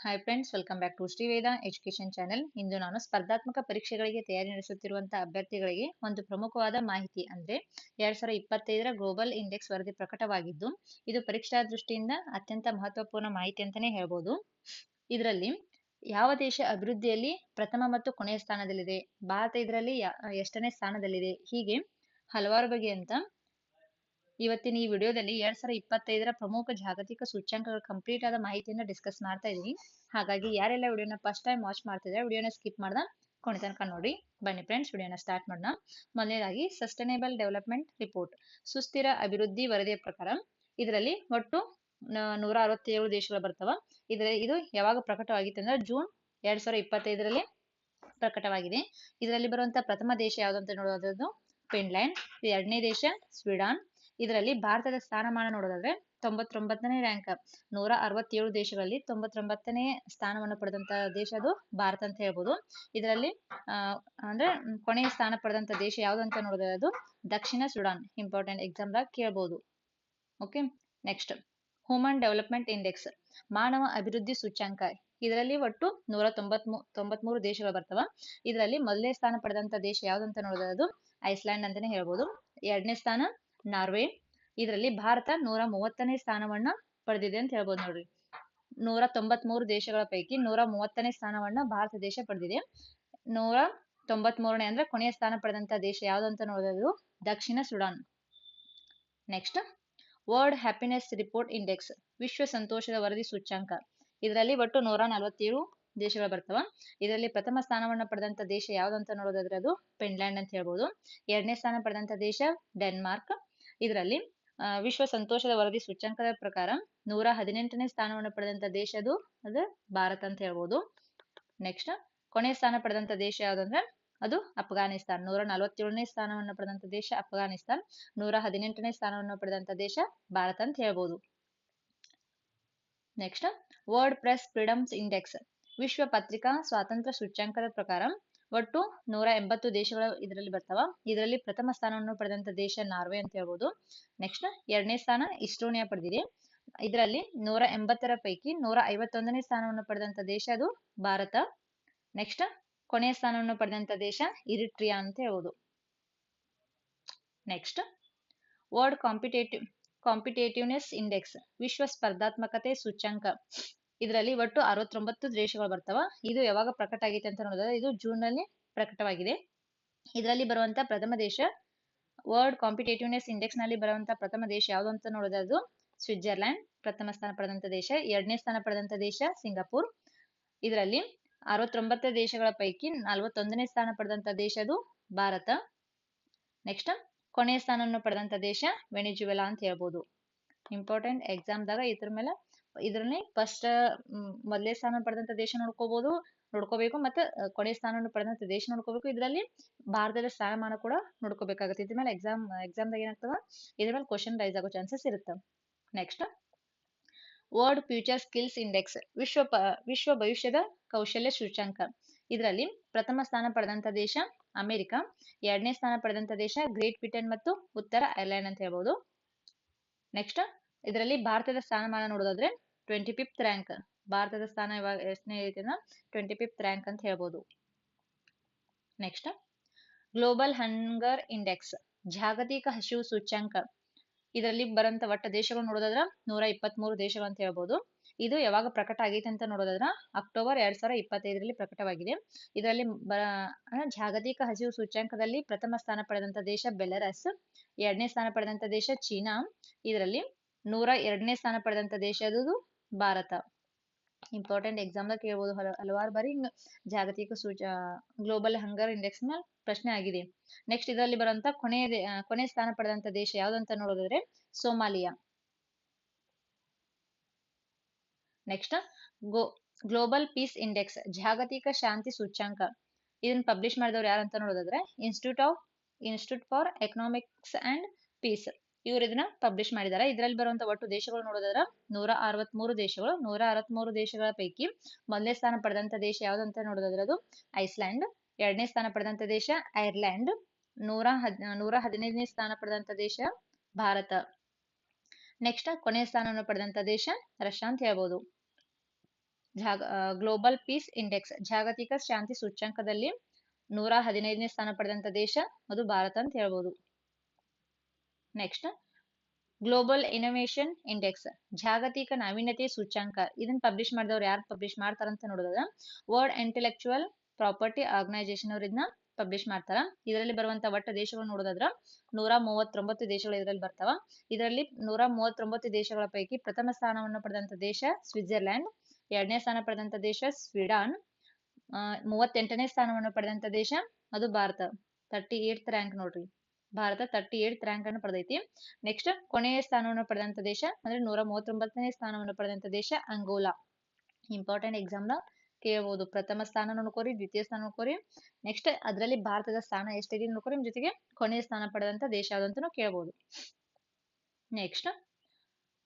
Hi friends welcome back to Sriveda education channel ಇಂದು ನಾನು ಸ್ಪರ್ಧಾತ್ಮಕ ಪರೀಕ್ಷೆಗಳಿಗೆ ತಯಾರಿ ನಡೆಸುತ್ತಿರುವಂತಹ ಅಭ್ಯರ್ಥಿಗಳಿಗೆ ಒಂದು ಪ್ರಮುಖವಾದ ಮಾಹಿತಿ ಅಂದ್ರೆ ಎರಡ್ ಸಾವಿರದ ಇಪ್ಪತ್ತೈದರ ಗ್ಲೋಬಲ್ ಇಂಡೆಕ್ಸ್ ವರದಿ ಪ್ರಕಟವಾಗಿದ್ದು, ಇದು ಪರೀಕ್ಷಾ ದೃಷ್ಟಿಯಿಂದ ಅತ್ಯಂತ ಮಹತ್ವಪೂರ್ಣ ಮಾಹಿತಿ ಅಂತಾನೆ ಹೇಳ್ಬೋದು. ಇದರಲ್ಲಿ ಯಾವ ದೇಶ ಅಭಿವೃದ್ಧಿಯಲ್ಲಿ ಪ್ರಥಮ ಮತ್ತು ಕೊನೆಯ ಸ್ಥಾನದಲ್ಲಿದೆ? ಭಾರತ ಇದರಲ್ಲಿ ಎಷ್ಟನೇ ಸ್ಥಾನದಲ್ಲಿದೆ? ಹೀಗೆ ಹಲವಾರು ಬಗೆಯಂತ ಇವತ್ತಿನ ಈ ವಿಡಿಯೋದಲ್ಲಿ ಎರಡ್ ಸಾವಿರದ ಇಪ್ಪತ್ತೈದರ ಪ್ರಮುಖ ಜಾಗತಿಕ ಸೂಚ್ಯಂಕಗಳ ಕಂಪ್ಲೀಟ್ ಆದ ಮಾಹಿತಿಯನ್ನು ಡಿಸ್ಕಸ್ ಮಾಡ್ತಾ ಇದೀನಿ ಹಾಗಾಗಿ ಯಾರೆಲ್ಲ ವಿಡಿಯೋನ ಫಸ್ಟ್ ಟೈಮ್ ವಾಚ್ ಮಾಡ್ತಿದ್ರೆ ವಿಡಿಯೋನ ಸ್ಕಿಪ್ ಮಾಡ್ದ ಕೊನೆ ತನಕ ನೋಡಿ. ಬನ್ನಿ ಫ್ರೆಂಡ್ಸ್ ವಿಡಿಯೋನ ಸ್ಟಾರ್ಟ್ ಮಾಡೋಣ. ಮೊದಲನೇದಾಗಿ ಸಸ್ಟೈನೇಬಲ್ ಡೆವಲಪ್ಮೆಂಟ್ ರಿಪೋರ್ಟ್ ಸುಸ್ಥಿರ ಅಭಿವೃದ್ಧಿ ವರದಿಯ ಪ್ರಕಾರ, ಇದರಲ್ಲಿ ಒಟ್ಟು ನೂರ ಅರವತ್ತೇಳು ದೇಶಗಳು ಬರ್ತವ. ಇದರ ಇದು ಯಾವಾಗ ಪ್ರಕಟವಾಗಿತ್ತು ಅಂದ್ರೆ ಜೂನ್ ಎರಡ್ ಸಾವಿರದ ಇಪ್ಪತ್ತೈದರಲ್ಲಿ ಪ್ರಕಟವಾಗಿದೆ. ಇದರಲ್ಲಿ ಬರುವಂತಹ ಪ್ರಥಮ ದೇಶ ಯಾವ್ದಂತ ನೋಡೋದು ಫಿನ್ಲ್ಯಾಂಡ್. ಎರಡನೇ ದೇಶ, ಸ್ವೀಡನ್. ಇದರಲ್ಲಿ ಭಾರತದ ಸ್ಥಾನಮಾನ ನೋಡೋದಾದ್ರೆ ತೊಂಬತ್ತೊಂಬತ್ತನೇ ರ್ಯಾಂಕ್ ನೂರ ಅರವತ್ತೇಳು ದೇಶಗಳಲ್ಲಿ ತೊಂಬತ್ತೊಂಬತ್ತನೇ ಸ್ಥಾನವನ್ನು ಪಡೆದಂತ ದೇಶ ಅದು ಭಾರತ ಅಂತ ಹೇಳ್ಬೋದು. ಇದರಲ್ಲಿ ಅಂದ್ರೆ ಕೊನೆಯ ಸ್ಥಾನ ಪಡೆದಂತ ದೇಶ ಯಾವ್ದು ಅಂತ ನೋಡಿದ್ರೆ ಅದು ದಕ್ಷಿಣ ಸುಡಾನ್ ಇಂಪಾರ್ಟೆಂಟ್ ಎಕ್ಸಾಮ್ ದಾಗ ಕೇಳ್ಬೋದು. Okay next human development index ಮಾನವ ಅಭಿವೃದ್ಧಿ ಸೂಚ್ಯಾಂಕ. ಇದರಲ್ಲಿ ಒಟ್ಟು ನೂರ ತೊಂಬತ್ ತೊಂಬತ್ ಮೂರು ದೇಶಗಳು ಬರ್ತವ. ಇದರಲ್ಲಿ ಮೊದಲನೇ ಸ್ಥಾನ ಪಡೆದಂತ ದೇಶ ಯಾವ್ದಂತ ನೋಡಿದ್ರೆ ಅದು ಐಸ್ಲ್ಯಾಂಡ್ ಅಂತಾನೆ ಹೇಳ್ಬೋದು. ಎರಡನೇ ಸ್ಥಾನ ನಾರ್ವೆ. ಇದರಲ್ಲಿ ಭಾರತ ನೂರ ಮೂವತ್ತನೇ ಸ್ಥಾನವನ್ನ ಪಡೆದಿದೆ ಅಂತ ಹೇಳ್ಬೋದು ನೋಡ್ರಿ. ನೂರ ತೊಂಬತ್ ಮೂರು ದೇಶಗಳ ಪೈಕಿ ನೂರ ಮೂವತ್ತನೇ ಸ್ಥಾನವನ್ನ ಭಾರತ ದೇಶ ಪಡೆದಿದೆ. ನೂರ ತೊಂಬತ್ ಮೂರನೇ ಅಂದ್ರೆ ಕೊನೆಯ ಸ್ಥಾನ ಪಡೆದಂತ ದೇಶ ಯಾವ್ದಂತ ನೋಡೋದು ದಕ್ಷಿಣ Sudan. Next, world happiness report index, ವಿಶ್ವ ಸಂತೋಷದ ವರದಿ ಸೂಚ್ಯಾಂಕ. ಇದರಲ್ಲಿ ಒಟ್ಟು ನೂರ ನಲವತ್ತೇಳು ದೇಶಗಳು ಬರ್ತವ. ಇದರಲ್ಲಿ ಪ್ರಥಮ ಸ್ಥಾನವನ್ನ ಪಡೆದಂತ ದೇಶ ಯಾವ್ದಂತ ನೋಡೋದಾದ್ರೆ ಅದು ಫಿನ್ಲ್ಯಾಂಡ್ ಅಂತ ಹೇಳ್ಬೋದು. ಎರಡನೇ ಸ್ಥಾನ ಪಡೆದಂತ ದೇಶ ಡೆನ್ಮಾರ್ಕ್. ಇದರಲ್ಲಿ ವಿಶ್ವ ಸಂತೋಷದ ವರದಿ ಸೂಚ್ಯಂಕದ ಪ್ರಕಾರ ನೂರ ಹದಿನೆಂಟನೇ ಸ್ಥಾನವನ್ನು ಪಡೆದಂತ ದೇಶ ಅದು? ಅದು ಭಾರತ ಅಂತ ಹೇಳ್ಬೋದು. ನೆಕ್ಸ್ಟ್ ಕೊನೆಯ ಸ್ಥಾನ ಪಡೆದಂತ ದೇಶ ಯಾವ್ದಂದ್ರೆ ಅದು ಅಫ್ಘಾನಿಸ್ತಾನ್. ನೂರ ನಲವತ್ತೇಳನೇ ಸ್ಥಾನವನ್ನು ಪಡೆದಂತ ದೇಶ ಅಫ್ಘಾನಿಸ್ತಾನ್. ನೂರ ಹದಿನೆಂಟನೇ ಸ್ಥಾನವನ್ನು ಪಡೆದಂತ ದೇಶ ಭಾರತ ಅಂತ ಹೇಳ್ಬೋದು. Next world press freedoms index ವಿಶ್ವ ಪತ್ರಿಕಾ ಸ್ವಾತಂತ್ರ್ಯ ಸೂಚ್ಯಂಕದ ಪ್ರಕಾರ ಒಟ್ಟು ನೂರ ಎಂಬತ್ತು ದೇಶಗಳು ಇದರಲ್ಲಿ ಬರ್ತಾವ. ಇದರಲ್ಲಿ ಪ್ರಥಮ ಸ್ಥಾನವನ್ನು ಪಡೆದಂತ ದೇಶ ನಾರ್ವೆ ಅಂತ ಹೇಳ್ಬೋದು. ನೆಕ್ಸ್ಟ್ ಎರಡನೇ ಸ್ಥಾನ ಇಸ್ಟೋನಿಯಾ ಪಡೆದಿದೆ. ಇದರಲ್ಲಿ ನೂರ ಎಂಬತ್ತರ ಪೈಕಿ ನೂರ ಐವತ್ತೊಂದನೇ ಸ್ಥಾನವನ್ನು ಪಡೆದಂತ ದೇಶ ಅದು ಭಾರತ. ನೆಕ್ಸ್ಟ್ ಕೊನೆಯ ಸ್ಥಾನವನ್ನು ಪಡೆದಂತ ದೇಶ ಇರಿಟ್ರಿಯಾ ಅಂತ ಹೇಳ್ಬೋದು. Next world competitive competitiveness index ವಿಶ್ವ ಸ್ಪರ್ಧಾತ್ಮಕತೆ ಸೂಚ್ಯಂಕ. ಇದರಲ್ಲಿ ಒಟ್ಟು ಅರವತ್ತೊಂಬತ್ತು ದೇಶಗಳು ಬರ್ತಾವ. ಇದು ಯಾವಾಗ ಪ್ರಕಟ ಆಗೈತೆ ಅಂತ ನೋಡಿದ್ರೆ ಇದು ಜೂನ್ನಲ್ಲಿ ಪ್ರಕಟವಾಗಿದೆ. ಇದರಲ್ಲಿ ಬರುವಂತ ಪ್ರಥಮ ದೇಶ ವರ್ಲ್ಡ್ ಕಾಂಪಿಟೇಟಿವ್ನೆಸ್ ಇಂಡೆಕ್ಸ್ನಲ್ಲಿ ಬರುವಂತ ಪ್ರಥಮ ದೇಶ ಯಾವುದು ಅಂತ ನೋಡಿದ್ರೆ ಅದು ಸ್ವಿಟ್ಜರ್ಲ್ಯಾಂಡ್ ಪ್ರಥಮ ಸ್ಥಾನ ಪಡೆದಂತ ದೇಶ. ಎರಡನೇ ಸ್ಥಾನ ಪಡೆದಂತ ದೇಶ ಸಿಂಗಾಪುರ್. ಇದರಲ್ಲಿ ಅರವತ್ತೊಂಬತ್ತು ದೇಶಗಳ ಪೈಕಿ ನಲವತ್ತೊಂದನೇ ಸ್ಥಾನ ಪಡೆದಂತ ದೇಶ ಅದು ಭಾರತ. ನೆಕ್ಸ್ಟ್ ಕೊನೆಯ ಸ್ಥಾನವನ್ನು ಪಡೆದಂತ ದೇಶ ವೆನಿಜುವೆಲಾ ಅಂತ ಹೇಳ್ಬೋದು. ಇಂಪಾರ್ಟೆಂಟ್ ಎಕ್ಸಾಮ್ದಾಗ ಇದ್ರ ಮೇಲೆ ಇದರಲ್ಲಿ ಫಸ್ಟ್ ಮೊದಲೇ ಸ್ಥಾನ ಪಡೆದಂತ ದೇಶ ನೋಡ್ಕೋಬಹುದು ನೋಡ್ಕೋಬೇಕು ಮತ್ತೆ ಕೊನೆ ಸ್ಥಾನವನ್ನು ಪಡೆದಂತ ದೇಶ ನೋಡ್ಕೋಬೇಕು. ಇದರಲ್ಲಿ ಭಾರತದ ಸ್ಥಾನಮಾನ ಕೂಡ ನೋಡ್ಕೋಬೇಕಾಗುತ್ತೆ. ಇದ್ರ ಮೇಲೆ ಎಕ್ಸಾಮ್ ಎಕ್ಸಾಮ್ದಾಗ ಏನಾಗ್ತದ? ಇದ್ರ ಮೇಲೆ ಕ್ವಶನ್ ರೈಸ್ ಆಗೋ ಚಾನ್ಸಸ್ ಇರುತ್ತೆ. Next world future skills index ವಿಶ್ವ ವಿಶ್ವ ಭವಿಷ್ಯದ ಕೌಶಲ್ಯ ಸೂಚ್ಯಂಕ. ಇದರಲ್ಲಿ ಪ್ರಥಮ ಸ್ಥಾನ ಪಡೆದಂತ ದೇಶ ಅಮೆರಿಕ, ಎರಡನೇ ಸ್ಥಾನ ಪಡೆದಂತ ದೇಶ ಗ್ರೇಟ್ ಬ್ರಿಟನ್ ಮತ್ತು ಉತ್ತರ ಐರ್ಲೆಂಡ್ ಅಂತ ಹೇಳ್ಬೋದು. ನೆಕ್ಸ್ಟ್ ಇದರಲ್ಲಿ ಭಾರತದ ಸ್ಥಾನಮಾನ ನೋಡೋದಾದ್ರೆ ಟ್ವೆಂಟಿ ಫಿಫ್ತ್ ರ್ಯಾಂಕ್ ಭಾರತದ ಸ್ಥಾನ ಇವಾಗ ಎಷ್ಟನೇ ಐತೆ ಟ್ವೆಂಟಿ ಫಿಫ್ತ್ ರ್ಯಾಂಕ್ ಅಂತ ಹೇಳ್ಬೋದು. ನೆಕ್ಸ್ಟ್ ಗ್ಲೋಬಲ್ ಹಂಗರ್ ಇಂಡೆಕ್ಸ್ ಜಾಗತಿಕ ಹಸಿವು ಸೂಚ್ಯಂಕ. ಇದರಲ್ಲಿ ಬರಂತ ಒಟ್ಟ ದೇಶಗಳು ನೋಡೋದಾದ್ರ ನೂರ ಇಪ್ಪತ್ತ್ ಮೂರು ದೇಶಗಳು ಅಂತ ಹೇಳ್ಬೋದು. ಇದು ಯಾವಾಗ ಪ್ರಕಟ ಆಗೈತೆ ಅಂತ ನೋಡೋದಾದ್ರ ಅಕ್ಟೋಬರ್ ಎರಡ್ ಸಾವಿರ ಇಪ್ಪತ್ತೈದರಲ್ಲಿ ಪ್ರಕಟವಾಗಿದೆ. ಇದರಲ್ಲಿ ಜಾಗತಿಕ ಹಸಿವು ಸೂಚ್ಯಂಕದಲ್ಲಿ ಪ್ರಥಮ ಸ್ಥಾನ ಪಡೆದಂತ ದೇಶ ಬೆಲರಸ್, ಎರಡನೇ ಸ್ಥಾನ ಪಡೆದಂತ ದೇಶ ಚೀನಾ. ಇದರಲ್ಲಿ ನೂರ ಎರಡನೇ ಸ್ಥಾನ ಪಡೆದಂತ ದೇಶ ಅದು ಭಾರತ. ಇಂಪಾರ್ಟೆಂಟ್ ಎಕ್ಸಾಮ್ ದಾಗ ಕೇಳ್ಬೋದು. ಹಲವಾರು ಬಾರಿ ಜಾಗತಿಕ ಸೂಚ ಗ್ಲೋಬಲ್ ಹಂಗರ್ ಇಂಡೆಕ್ಸ್ನ ಪ್ರಶ್ನೆ ಆಗಿದೆ. ನೆಕ್ಸ್ಟ್ ಇದರಲ್ಲಿ ಬರುವಂತ ಕೊನೆಯ ಕೊನೆ ಸ್ಥಾನ ಪಡೆದಂತ ದೇಶ ಯಾವ್ದಂತ ನೋಡೋದಾದ್ರೆ Somalia. Next go global peace index ಜಾಗತಿಕ ಶಾಂತಿ ಸೂಚ್ಯಂಕ. ಇದನ್ನ ಪಬ್ಲಿಷ್ ಮಾಡಿದವ್ರು ಯಾರಂತ ನೋಡೋದಾದ್ರೆ institute of institute for economics and peace ಇವರು ಇದನ್ನ ಪಬ್ಲಿಷ್ ಮಾಡಿದ್ದಾರೆ ಇದರಲ್ಲಿ ಬರುವಂತ ಒಟ್ಟು ದೇಶಗಳು ನೋಡೋದಾದ್ರೆ ನೂರ ಅರವತ್ ಮೂರು ದೇಶಗಳು, ನೂರ ಅರವತ್ ಮೂರು ದೇಶಗಳ ಪೈಕಿ ಮೊದಲನೇ ಸ್ಥಾನ ಪಡೆದಂತ ದೇಶ ಯಾವ್ದಂತ ನೋಡೋದಾದ್ರೆ ಅದು ಐಸ್ಲ್ಯಾಂಡ್, ಎರಡನೇ ಸ್ಥಾನ ಪಡೆದಂತ ದೇಶ ಐರ್ಲ್ಯಾಂಡ್ ನೂರ ಹದ್, ನೂರ ಹದಿನೈದನೇ ಸ್ಥಾನ ಪಡೆದಂತ ದೇಶ ಭಾರತ. ನೆಕ್ಸ್ಟ್ ಕೊನೆಯ ಸ್ಥಾನವನ್ನು ಪಡೆದಂತ ದೇಶ ರಷ್ಯಾ ಅಂತ ಹೇಳ್ಬೋದು. ಜಾಗ ಗ್ಲೋಬಲ್ ಪೀಸ್ ಇಂಡೆಕ್ಸ್ ಜಾಗತಿಕ ಶಾಂತಿ ಸೂಚ್ಯಂಕದಲ್ಲಿ ನೂರ ಹದಿನೈದನೇ ಸ್ಥಾನ ಪಡೆದಂತ ದೇಶ ಅದು ಭಾರತ ಅಂತ ಹೇಳ್ಬೋದು. ನೆಕ್ಸ್ಟ್ ಗ್ಲೋಬಲ್ ಇನೋವೇಷನ್ ಇಂಡೆಕ್ಸ್ ಜಾಗತಿಕ ನಾವೀನ್ಯತೆ ಸೂಚ್ಯಾಂಕ. ಇದನ್ನ ಪಬ್ಲಿಷ್ ಮಾಡಿದವ್ರು ಯಾರು ಪಬ್ಲಿಷ್ ಮಾಡ್ತಾರಂತ ನೋಡೋದ ವರ್ಲ್ಡ್ ಇಂಟೆಲೆಕ್ಚುಯಲ್ ಪ್ರಾಪರ್ಟಿ ಆರ್ಗನೈಸೇಷನ್ ಅವ್ರು ಇದನ್ನ ಪಬ್ಲಿಷ್ ಮಾಡ್ತಾರ. ಇದರಲ್ಲಿ ಬರುವಂತ ಒಟ್ಟ ದೇಶಗಳು ನೋಡೋದಾದ್ರ, ನೂರ ಮೂವತ್ತೊಂಬತ್ತು ದೇಶಗಳು ಇದರಲ್ಲಿ ಬರ್ತಾವ. ಇದರಲ್ಲಿ ನೂರ ಮೂವತ್ತೊಂಬತ್ತು ದೇಶಗಳ ಪೈಕಿ ಪ್ರಥಮ ಸ್ಥಾನವನ್ನು ಪಡೆದಂತ ದೇಶ ಸ್ವಿಟ್ಜರ್ಲ್ಯಾಂಡ್, ಎರಡನೇ ಸ್ಥಾನ ಪಡೆದಂತ ದೇಶ ಸ್ವೀಡನ್ ಮೂವತ್ತೆಂಟನೇ ಸ್ಥಾನವನ್ನು ಪಡೆದಂತ ದೇಶ ಅದು ಭಾರತ. ತರ್ಟಿ ಏಟ್ ರ್ಯಾಂಕ್ ನೋಡ್ರಿ. ಭಾರತ ತರ್ಟಿ ಏಟ್ ರ್ಯಾಂಕ್ ಅನ್ನು ಪಡೆದೈತಿ. ನೆಕ್ಸ್ಟ್ ಕೊನೆಯ ಸ್ಥಾನವನ್ನು ಪಡೆದಂತ ದೇಶ ಅಂದ್ರೆ ನೂರ ಮೂವತ್ತೊಂಬತ್ತನೇ ಸ್ಥಾನವನ್ನು ಪಡೆದಂತ ದೇಶ ಅಂಗೋಲಾ. ಇಂಪಾರ್ಟೆಂಟ್ ಎಕ್ಸಾಮ್ನ ಕೇಳ್ಬೋದು. ಪ್ರಥಮ ಸ್ಥಾನ ನೋಡ್ಕೋರಿ, ದ್ವಿತೀಯ ಸ್ಥಾನ ನೋಡ್ಕೋರಿ. ನೆಕ್ಸ್ಟ್ ಅದರಲ್ಲಿ ಭಾರತದ ಸ್ಥಾನ ಎಷ್ಟಿದೆ ನೋಡ್ಕೋರಿ. ಜೊತೆಗೆ ಕೊನೆಯ ಸ್ಥಾನ ಪಡೆದಂತ ದೇಶ ಯಾವ್ದಂತನೂ ಕೇಳಬಹುದು next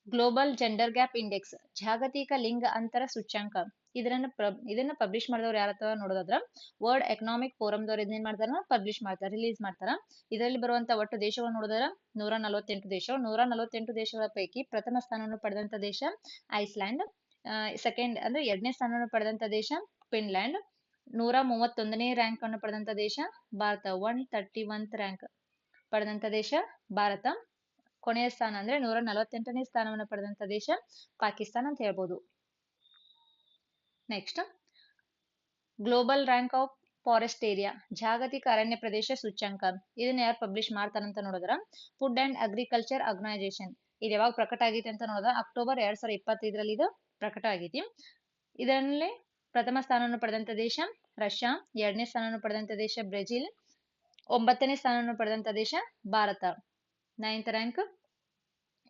global gender gap index ಜಾಗತಿಕ ಲಿಂಗ ಅಂತರ ಸೂಚ್ಯಂಕ. ಇದನ್ನ ಇದನ್ನ ಪಬ್ಲಿಷ್ ಮಾಡಿದವ್ರು ಯಾರತ್ತವ ನೋಡೋದಾದ್ರ ವರ್ಲ್ಡ್ ಎಕನಾಮಿಕ್ ಫೋರಮ್ದವ್ರು ಇದನ್ನೇನ್ ಮಾಡ್ತಾರ ಪಬ್ಲಿಷ್ ಮಾಡ್ತಾರ ರಿಲೀಸ್ ಮಾಡ್ತಾರ. ಇದರಲ್ಲಿ ಬರುವಂತ ಒಟ್ಟು ದೇಶಗಳು ನೋಡಿದ್ರ ನೂರ ನಲವತ್ತೆಂಟು ದೇಶ. ನೂರ ನಲವತ್ತೆಂಟು ದೇಶಗಳ ಪೈಕಿ ಪ್ರಥಮ ಸ್ಥಾನವನ್ನು ಪಡೆದಂತ ದೇಶ ಐಸ್ಲ್ಯಾಂಡ್ ಸೆಕೆಂಡ್ ಅಂದ್ರೆ ಎರಡನೇ ಸ್ಥಾನವನ್ನು ಪಡೆದಂತ ದೇಶ ಫಿನ್ಲ್ಯಾಂಡ್ ನೂರ ಮೂವತ್ತೊಂದನೇ ರ್ಯಾಂಕ್ ಅನ್ನು ಪಡೆದಂತ ದೇಶ Bharata one thirty oneth rank ಪಡೆದಂತ ದೇಶ ಭಾರತ. ಕೊನೆಯ ಸ್ಥಾನ ಅಂದ್ರೆ ನೂರ ನಲವತ್ತೆಂಟನೇ ಸ್ಥಾನವನ್ನು ಪಡೆದಂತ ದೇಶ ಪಾಕಿಸ್ತಾನ ಅಂತ ಹೇಳ್ಬೋದು. Next global rank of forest area ಜಾಗತಿಕ ಅರಣ್ಯ ಪ್ರದೇಶ ಸೂಚ್ಯಂಕ ಇದನ್ನ ಯಾರು ಪಬ್ಲಿಷ್ ಮಾಡ್ತಾರಂತ ನೋಡಿದ್ರ ಫುಡ್ ಅಂಡ್ ಅಗ್ರಿಕಲ್ಚರ್ ಆರ್ಗನೈಸೇಷನ್ ಇದು ಯಾವಾಗ ಪ್ರಕಟ ಆಗೈತಿ ಅಂತ ನೋಡಿದ್ರ ಅಕ್ಟೋಬರ್ ಎರಡ್ ಸಾವಿರದ ಇಪ್ಪತ್ತೈದರಲ್ಲಿ ಇದು ಪ್ರಕಟ ಆಗೈತಿ. ಇದರಲ್ಲಿ ಪ್ರಥಮ ಸ್ಥಾನವನ್ನು ಪಡೆದಂತ ದೇಶ ರಷ್ಯಾ ಎರಡನೇ ಸ್ಥಾನವನ್ನು ಪಡೆದಂತ ದೇಶ ಬ್ರೆಜಿಲ್ ಒಂಬತ್ತನೇ ಸ್ಥಾನವನ್ನು ಪಡೆದಂತ ದೇಶ, ಭಾರತ. ನೈನ್ತ್ ರ್ಯಾಂಕ್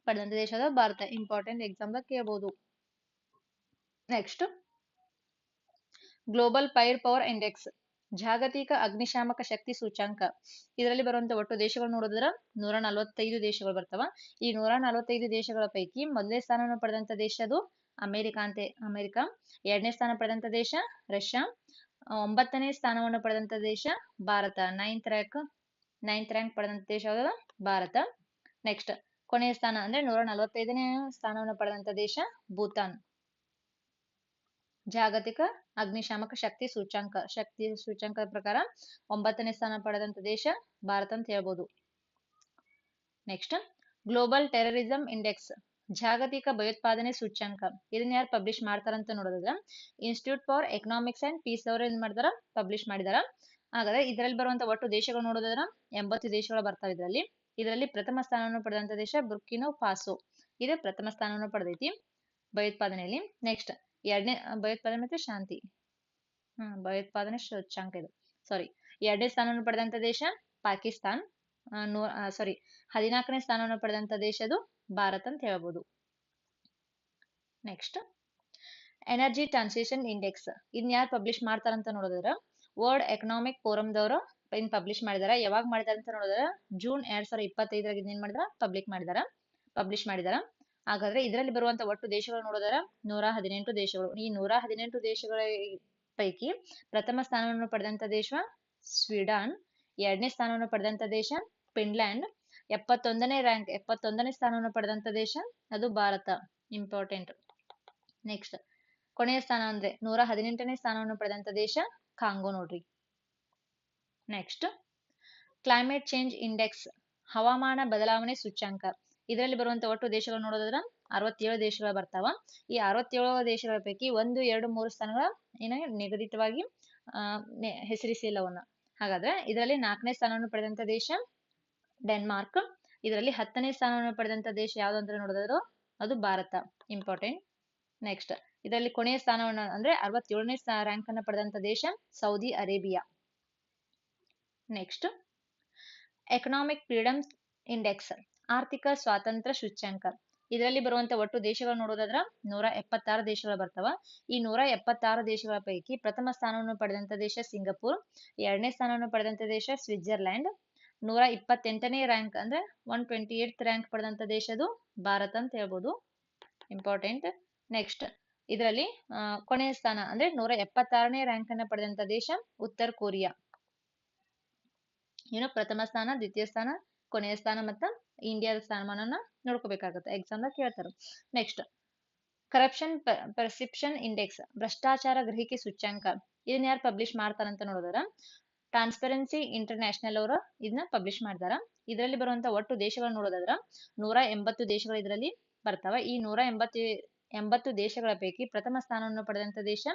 ಪಡೆದಂತ ದೇಶದ ಭಾರತ. ಇಂಪಾರ್ಟೆಂಟ್ ಎಕ್ಸಾಮ್ ಕೇಳಬಹುದು next global fire power index, ಜಾಗತಿಕ ಅಗ್ನಿಶಾಮಕ ಶಕ್ತಿ ಸೂಚ್ಯಂಕ. ಇದರಲ್ಲಿ ಬರುವಂತ ಒಟ್ಟು ದೇಶಗಳು ನೋಡಿದ್ರ ನೂರ ನಲವತ್ತೈದು ದೇಶಗಳು ಬರ್ತಾವ. ಈ ನೂರ ನಲವತ್ತೈದು ದೇಶಗಳ ಪೈಕಿ ಮೊದಲನೇ ಸ್ಥಾನವನ್ನು ಪಡೆದಂತ ದೇಶ ಅದು ಅಮೆರಿಕ ಅಂತೆ. ಅಮೆರಿಕ, ಎರಡನೇ ಸ್ಥಾನ ಪಡೆದಂತ ದೇಶ ರಷ್ಯಾ ಒಂಬತ್ತನೇ ಸ್ಥಾನವನ್ನು ಪಡೆದಂತ ದೇಶ Bharata. Ninth rank ninth rank ಪಡೆದಂತ ದೇಶ ಭಾರತ. ನೆಕ್ಸ್ಟ್ ಕೊನೆಯ ಸ್ಥಾನ ಅಂದ್ರೆ ನೂರ ನಲವತ್ತೈದನೇ ಸ್ಥಾನವನ್ನು ಪಡೆದಂತ ದೇಶ ಭೂತಾನ್. ಜಾಗತಿಕ ಅಗ್ನಿಶಾಮಕ ಶಕ್ತಿ ಸೂಚ್ಯಂಕ, ಶಕ್ತಿ ಸೂಚ್ಯಂಕದ ಪ್ರಕಾರ ಒಂಬತ್ತನೇ ಸ್ಥಾನ ಪಡೆದಂತ ದೇಶ ಭಾರತ ಅಂತ ಹೇಳ್ಬೋದು. ನೆಕ್ಸ್ಟ್ ಗ್ಲೋಬಲ್ ಟೆರರಿಸಂ ಇಂಡೆಕ್ಸ್ ಜಾಗತಿಕ ಭಯೋತ್ಪಾದನೆ ಸೂಚ್ಯಂಕ. ಇದನ್ನ ಯಾರು ಪಬ್ಲಿಷ್ ಮಾಡ್ತಾರಂತ ನೋಡೋದ್ರ institute for economics and peace ಅವರು ಏನ್ ಮಾಡ್ತಾರ ಪಬ್ಲಿಷ್ ಮಾಡಿದಾರ. ಹಾಗಾದ್ರೆ ಇದರಲ್ಲಿ ಬರುವಂತ ಒಟ್ಟು ದೇಶಗಳು ನೋಡೋದ್ರ ಎಂಬತ್ತು ದೇಶಗಳು ಬರ್ತಾವೆ ಇದರಲ್ಲಿ. ಇದರಲ್ಲಿ ಪ್ರಥಮ ಸ್ಥಾನವನ್ನು ಪಡೆದಂತ ದೇಶ ಬುರ್ಕಿನೋ ಫಾಸೋ ಇದು ಪ್ರಥಮ ಸ್ಥಾನವನ್ನು ಪಡೆದೈತಿ ಭಯೋತ್ಪಾದನೆಯಲ್ಲಿ. ನೆಕ್ಸ್ಟ್ ಎರಡನೇ ಭಯೋತ್ಪಾದನೆ ಮತ್ತೆ ಶಾಂತಿ. ಹ್ಮ್, ಭಯೋತ್ಪಾದನೆ ಸೂಚ್ಯಂಕ ಇದು. ಸಾರಿ ಎರಡನೇ ಸ್ಥಾನವನ್ನು ಪಡೆದಂತ ದೇಶ ಪಾಕಿಸ್ತಾನ್. ಸಾರಿ ಹದಿನಾಲ್ಕನೇ ಸ್ಥಾನವನ್ನು ಪಡೆದಂತ ದೇಶ ಅದು ಭಾರತ ಅಂತ ಹೇಳ್ಬೋದು. ನೆಕ್ಸ್ಟ್ ಎನರ್ಜಿ ಟ್ರಾನ್ಸಿಷನ್ ಇಂಡೆಕ್ಸ್ ಇದನ್ನ ಯಾರು ಪಬ್ಲಿಷ್ ಮಾಡ್ತಾರಂತ ನೋಡಿದ್ರ? ವರ್ಲ್ಡ್ ಎಕನಾಮಿಕ್ ಫೋರಮ್ದವರು ಇನ್ ಪಬ್ಲಿಷ್ ಮಾಡಿದಾರ? ಯಾವಾಗ ಮಾಡಿದಾರ ಅಂತ ನೋಡಿದ್ರ? ಜೂನ್ ಎರಡ್ ಸಾವಿರದ ಇಪ್ಪತ್ತೈದರಾಗ ಇದನ್ನ ಏನ್ ಮಾಡಿದಾರ? ಪಬ್ಲಿಕ್ ಮಾಡಿದಾರ? ಪಬ್ಲಿಷ್ ಮಾಡಿದಾರ? ಹಾಗಾದ್ರೆ ಇದರಲ್ಲಿ ಬರುವಂತ ಒಟ್ಟು ದೇಶಗಳು ನೋಡೋದಾರ ನೂರ ಹದಿನೆಂಟು ದೇಶಗಳು. ಈ ನೂರ ಹದಿನೆಂಟು ದೇಶಗಳ ಪೈಕಿ ಪ್ರಥಮ ಸ್ಥಾನವನ್ನು ಪಡೆದಂತ ದೇಶ ಸ್ವೀಡನ್, ಎರಡನೇ ಸ್ಥಾನವನ್ನು ಪಡೆದಂತ ದೇಶ ಫಿನ್ಲ್ಯಾಂಡ್, ಎಪ್ಪತ್ತೊಂದನೇ ರ್ಯಾಂಕ್ ಎಪ್ಪತ್ತೊಂದನೇ ಸ್ಥಾನವನ್ನು ಪಡೆದಂತ ದೇಶ ಅದು ಭಾರತ. ಇಂಪಾರ್ಟೆಂಟ್ ನೆಕ್ಸ್ಟ್ ಕೊನೆಯ ಸ್ಥಾನ ಅಂದ್ರೆ ನೂರ ಹದಿನೆಂಟನೇ ಸ್ಥಾನವನ್ನು ಪಡೆದಂತ ದೇಶ ಕಾಂಗೋ ನೋಡ್ರಿ. ನೆಕ್ಸ್ಟ್ ಕ್ಲೈಮೇಟ್ ಚೇಂಜ್ ಇಂಡೆಕ್ಸ್ ಹವಾಮಾನ ಬದಲಾವಣೆ ಸೂಚ್ಯಂಕ. ಇದರಲ್ಲಿ ಬರುವಂತ ಒಟ್ಟು ದೇಶಗಳು ನೋಡೋದಾದ್ರ ಅರವತ್ತೇಳು ದೇಶಗಳು ಬರ್ತಾವ. ಈ ಅರವತ್ತೇಳು ದೇಶಗಳ ಪೈಕಿ ಒಂದು, ಎರಡು, ಮೂರು ಸ್ಥಾನಗಳ ಏನ ನಿಗದಿತವಾಗಿ ಹೆಸರಿಸಿಲ್ಲ ಅವನ್ನ ಹಾಗಾದ್ರೆ ಇದರಲ್ಲಿ ನಾಲ್ಕನೇ ಸ್ಥಾನವನ್ನು ಪಡೆದಂತ ದೇಶ ಡೆನ್ಮಾರ್ಕ್. ಇದರಲ್ಲಿ ಹತ್ತನೇ ಸ್ಥಾನವನ್ನು ಪಡೆದಂತ ದೇಶ ಯಾವ್ದು ಅಂತ ನೋಡಿದ್ರು ಅದು ಭಾರತ. ಇಂಪಾರ್ಟೆಂಟ್. ನೆಕ್ಸ್ಟ್. ಇದರಲ್ಲಿ ಕೊನೆಯ ಸ್ಥಾನವನ್ನು ಅಂದ್ರೆ ಅರವತ್ತೇಳನೇ ರ್ಯಾಂಕ್ ಅನ್ನು ಪಡೆದಂತ ದೇಶ Saudi Arabia. Next. Economic freedom index. ಆರ್ಥಿಕ ಸ್ವಾತಂತ್ರ್ಯ ಸೂಚ್ಯಂಕ. ಇದರಲ್ಲಿ ಬರುವಂತ ಒಟ್ಟು ದೇಶಗಳು ನೋಡೋದಾದ್ರ ನೂರ ಎಪ್ಪತ್ತಾರು ದೇಶಗಳು ಬರ್ತಾವ. ಈ ನೂರ ಎಪ್ಪತ್ತಾರು ದೇಶಗಳ ಪೈಕಿ ಪ್ರಥಮ ಸ್ಥಾನವನ್ನು ಪಡೆದಂತ ದೇಶ ಸಿಂಗಪುರ್, ಎರಡನೇ ಸ್ಥಾನವನ್ನು ಪಡೆದಂತ ದೇಶ ಸ್ವಿಟ್ಜರ್ಲೆಂಡ್ ನೂರ ಇಪ್ಪತ್ತೆಂಟನೇ ರ್ಯಾಂಕ್ ಅಂದ್ರೆ ಒನ್ ಟ್ವೆಂಟಿ ಏಟ್ ರ್ಯಾಂಕ್ ಪಡೆದಂತ ದೇಶದು ಭಾರತ ಅಂತ ಹೇಳ್ಬೋದು. ಇಂಪಾರ್ಟೆಂಟ್ ನೆಕ್ಸ್ಟ್ ಇದರಲ್ಲಿ ಕೊನೆಯ ಸ್ಥಾನ ಅಂದ್ರೆ ನೂರ ಎಪ್ಪತ್ತಾರನೇ ರ್ಯಾಂಕ್ ಅನ್ನ ಪಡೆದಂತ ದೇಶ ಉತ್ತರ ಕೊರಿಯಾ. ಏನು ಪ್ರಥಮ ಸ್ಥಾನ, ದ್ವಿತೀಯ ಸ್ಥಾನ, ಕೊನೆಯ ಸ್ಥಾನ ಮತ್ತ ಇಂಡಿಯಾದ ಸ್ಥಾನಮಾನನ ನೋಡ್ಕೋಬೇಕಾಗತ್ತೆ. ಎಕ್ಸಾಮ್ ಕೇಳ್ತಾರೆ. ನೆಕ್ಸ್ಟ್ ಕರಪ್ಷನ್ ಪರ್ಸೆಪ್ಷನ್ ಇಂಡೆಕ್ಸ್ ಭ್ರಷ್ಟಾಚಾರ ಗ್ರಹಿಕೆ ಸೂಚ್ಯಾಂಕ. ಇದನ್ನ ಯಾರು ಪಬ್ಲಿಷ್ ಮಾಡ್ತಾರಂತ ನೋಡಿದ್ರ? ಟ್ರಾನ್ಸ್ಪರೆನ್ಸಿ ಇಂಟರ್ನ್ಯಾಷನಲ್ ಅವರು ಇದನ್ನ ಪಬ್ಲಿಷ್ ಮಾಡ್ತಾರ ಇದರಲ್ಲಿ ಬರುವಂತ ಒಟ್ಟು ದೇಶಗಳನ್ನ ನೋಡೋದಾದ್ರ, ನೂರ ಎಂಬತ್ತು ದೇಶಗಳು ಇದರಲ್ಲಿ ಬರ್ತಾವ. ಈ ನೂರ ಎಂಬತ್ತು ಎಂಬತ್ತು ದೇಶಗಳ ಪೈಕಿ ಪ್ರಥಮ ಸ್ಥಾನವನ್ನು ಪಡೆದಂತ ದೇಶ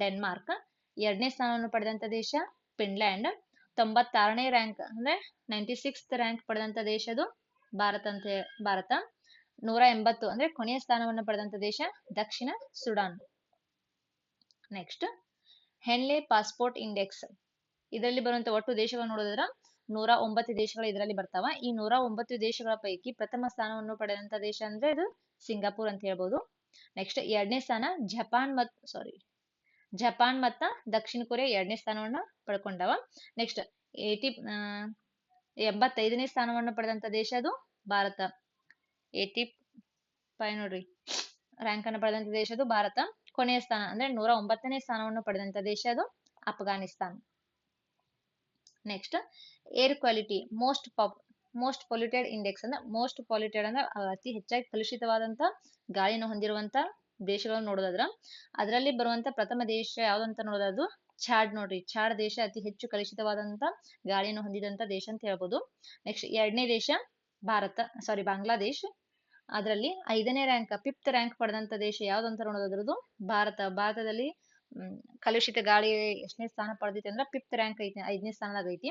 ಡೆನ್ಮಾರ್ಕ್, ಎರಡನೇ ಸ್ಥಾನವನ್ನು ಪಡೆದಂತ ದೇಶ ಫಿನ್ಲ್ಯಾಂಡ್, ತೊಂಬತ್ತಾರನೇ ರ್ಯಾಂಕ್ ಅಂದ್ರೆ ನೈಂಟಿ ಸಿಕ್ಸ್ ರ್ಯಾಂಕ್ ಪಡೆದಂತ ದೇಶದು ಭಾರತ ಅಂತ ಭಾರತ. ನೂರ ಎಂಬತ್ತು ಅಂದ್ರೆ ಕೊನೆಯ ಸ್ಥಾನವನ್ನು ಪಡೆದಂತ ದೇಶ ದಕ್ಷಿಣ Sudan. Next Henley passport index ಇದರಲ್ಲಿ ಬರುವಂತ ಒಟ್ಟು ದೇಶಗಳನ್ನು ನೋಡಿದ್ರ ನೂರ ಒಂಬತ್ತು ದೇಶಗಳು ಇದರಲ್ಲಿ ಬರ್ತಾವ. ಈ ನೂರ ಒಂಬತ್ತು ದೇಶಗಳ ಪೈಕಿ ಪ್ರಥಮ ಸ್ಥಾನವನ್ನು ಪಡೆದಂತ ದೇಶ ಅಂದ್ರೆ ಇದು ಸಿಂಗಾಪುರ್ ಅಂತ ಹೇಳ್ಬೋದು. ನೆಕ್ಸ್ಟ್ ಎರಡನೇ ಸ್ಥಾನ ಜಪಾನ್ ಮತ್ ಸಾರಿ ಜಪಾನ್ ಮತ್ತ ದಕ್ಷಿಣ ಕೊರಿಯಾ ಎರಡನೇ ಸ್ಥಾನವನ್ನ ಪಡ್ಕೊಂಡವ. ನೆಕ್ಸ್ಟ್ ಏಟಿ ಎಂಬತ್ತೈದನೇ ಸ್ಥಾನವನ್ನು ಪಡೆದಂತ ದೇಶ ಅದು? ಭಾರತ. ಏಟಿ ಫೈವ್ ನೋಡ್ರಿ. ರ್ಯಾಂಕ್ ಅನ್ನು ಪಡೆದಂತ ದೇಶ ಅದು? ಭಾರತ. ಕೊನೆಯ ಸ್ಥಾನ ಅಂದ್ರೆ ನೂರ ಒಂಬತ್ತನೇ ಸ್ಥಾನವನ್ನು ಪಡೆದಂತ ದೇಶ ಅದು? Afghanistan. Next air quality most pop most polluted index ಅಂದ್ರೆ ಮೋಸ್ಟ್ ಪೊಲ್ಯೂಟೆಡ್ ಅಂದ್ರೆ ಅತಿ ಹೆಚ್ಚಾಗಿ ಕಲುಷಿತವಾದಂತ, ಗಾಳಿಯನ್ನು ಹೊಂದಿರುವಂತ ದೇಶಗಳನ್ನು ನೋಡೋದಾದ್ರ, ಅದರಲ್ಲಿ ಬರುವಂತ ಪ್ರಥಮ ದೇಶ ಯಾವ್ದಂತ ನೋಡೋದು ಛಾಡ್ ನೋಡ್ರಿ ಛಾಡ್ ದೇಶ ಅತಿ ಹೆಚ್ಚು ಕಲುಷಿತವಾದಂತ ಗಾಳಿಯನ್ನು ಹೊಂದಿದಂತ ದೇಶ ಅಂತ ಹೇಳ್ಬೋದು. ನೆಕ್ಸ್ಟ್ ಎರಡನೇ ದೇಶ ಭಾರತ ಸಾರಿ ಬಾಂಗ್ಲಾದೇಶ್. ಅದರಲ್ಲಿ ಐದನೇ ರ್ಯಾಂಕ್ ಫಿಫ್ತ್ ರ್ಯಾಂಕ್ ಪಡೆದಂತ ದೇಶ ಯಾವ್ದಂತ ನೋಡೋದ್ರದ್ದು ಭಾರತ. ಭಾರತದಲ್ಲಿ ಕಲುಷಿತ ಗಾಳಿ ಎಷ್ಟನೇ ಸ್ಥಾನ ಪಡೆದೈತಿ ಅಂದ್ರೆ ಫಿಫ್ತ್ ರ್ಯಾಂಕ್ ಐತಿ ಐದನೇ ಸ್ಥಾನದಾಗ ಐತಿ.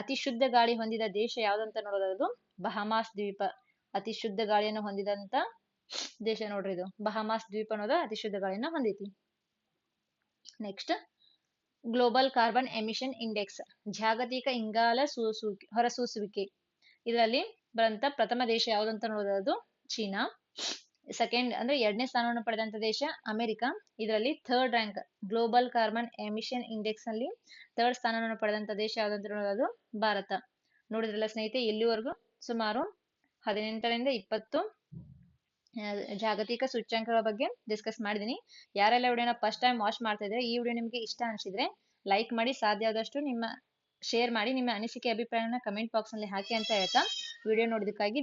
ಅತಿ ಶುದ್ಧ ಗಾಳಿ ಹೊಂದಿದ ದೇಶ ಯಾವ್ದಂತ ನೋಡೋದ್ರದು ಬಹಮಾಸ್ ದ್ವೀಪ. ಅತಿ ಶುದ್ಧ ಗಾಳಿಯನ್ನು ಹೊಂದಿದಂತ ದೇಶ ನೋಡ್ರಿ ಇದು. ಬಹಮಾಸ್ ದ್ವೀಪ ಅನ್ನೋದು ಅತಿ ಶುದ್ಧ ಗಾಳಿಯನ್ನ ಹೊಂದೈತಿ. Next global carbon emission index ಜಾಗತಿಕ ಇಂಗಾಲ ಸೂಸುವಿಕೆ, ಹೊರಸೂಸುವಿಕೆ. ಇದರಲ್ಲಿ ಬರಂತ ಪ್ರಥಮ ದೇಶ ಯಾವ್ದಂತ ನೋಡೋದು ಚೀನಾ. ಸೆಕೆಂಡ್ ಅಂದ್ರೆ ಎರಡನೇ ಸ್ಥಾನವನ್ನು ಪಡೆದಂತ ದೇಶ ಅಮೆರಿಕ. ಇದರಲ್ಲಿ third rank global carbon emission ಇಂಡೆಕ್ಸ್ನಲ್ಲಿ third ಸ್ಥಾನವನ್ನು ಪಡೆದಂತ ದೇಶ ಯಾವ್ದಂತ ನೋಡೋದು ಭಾರತ. ನೋಡಿದ್ರಲ್ಲ ಸ್ನೇಹಿತೆ ಇಲ್ಲಿವರೆಗೂ ಸುಮಾರು ಹದಿನೆಂಟರಿಂದ ಇಪ್ಪತ್ತು ಜಾಗತಿಕ ಸೂಚ್ಯಂಕಗಳ ಬಗ್ಗೆ ಡಿಸ್ಕಸ್ ಮಾಡಿದೀನಿ. ಯಾರೆಲ್ಲ ವಿಡಿಯೋನ ಫಸ್ಟ್ ಟೈಮ್ ವಾಚ್ ಮಾಡ್ತಾ ಇದ್ರೆ ಈ ವಿಡಿಯೋ ನಿಮಗೆ ಇಷ್ಟ ಅನಿಸಿದ್ರೆ ಲೈಕ್ ಮಾಡಿ, ಸಾಧ್ಯ ಆದಷ್ಟು ನಿಮ್ಮ ಶೇರ್ ಮಾಡಿ, ನಿಮ್ಮ ಅನಿಸಿಕೆ, ಅಭಿಪ್ರಾಯನ ಕಮೆಂಟ್ ಬಾಕ್ಸ್ನಲ್ಲಿ ಹಾಕಿ ಅಂತ ಹೇಳ್ತಾ ವಿಡಿಯೋ ನೋಡೋದಕ್ಕಾಗಿ